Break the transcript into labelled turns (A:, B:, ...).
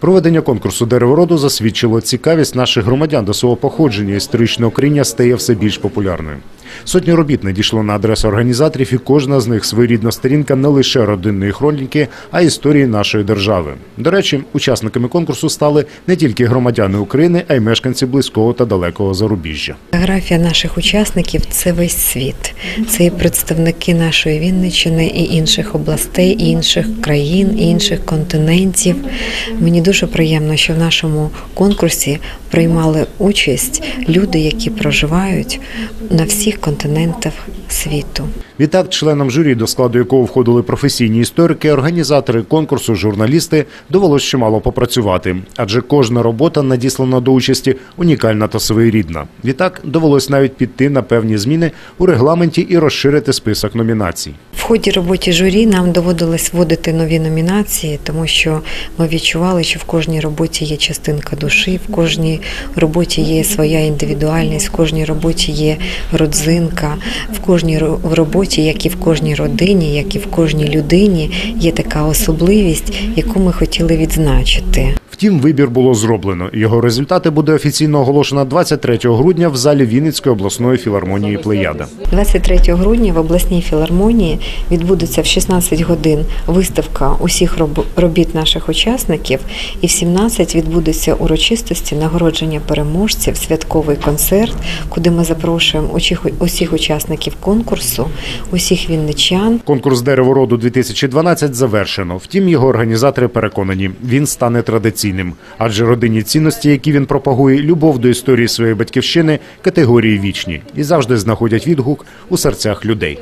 A: Проведення конкурсу деревороду засвідчило цікавість наших громадян до свого походження. Історичного коріння стає все більш популярною. Сотні робіт надійшло на адресу організаторів, і кожна з них своєрідна сторінка не лише родинної хроніки, а й історії нашої держави. До речі, учасниками конкурсу стали не тільки громадяни України, а й мешканці близького та далекого зарубіжжя.
B: Географія наших учасників це весь світ. Це і представники нашої Вінниччини і інших областей, і інших країн, і інших континентів. Мені дуже приємно, що в нашому конкурсі приймали участь люди, які проживають на всіх континентах світу.
A: Відтак, членам журі, до складу якого входили професійні історики, організатори конкурсу, журналісти, довелось чимало попрацювати, адже кожна робота, надіслана до участі, унікальна та своєрідна. Відтак довелось навіть піти на певні зміни у регламенті і розширити список номінацій.
B: Ході роботи журі нам доводилось вводити нові номінації, тому що ми відчували, що в кожній роботі є частинка душі, в кожній роботі є своя індивідуальність, в кожній роботі є родзинка, в кожній ро- роботі, як і в кожній родині, як і в кожній людині, є така особливість, яку ми хотіли відзначити.
A: Втім, вибір було зроблено. Його результати буде офіційно оголошено 23 грудня в залі Вінницької обласної філармонії Плеяда.
B: 23 грудня в обласній філармонії відбудеться в 16 годин виставка усіх робіт наших учасників, і в 17 відбудуться урочистості нагородження переможців, святковий концерт, куди ми запрошуємо усіх, усіх учасників конкурсу, усіх вінничан.
A: Конкурс деревороду 2012 завершено. Втім, його організатори переконані, він стане традиційним, адже родинні цінності, які він пропагує, любов до історії своєї батьківщини, категорії вічні і завжди знаходять відгук у серцях людей.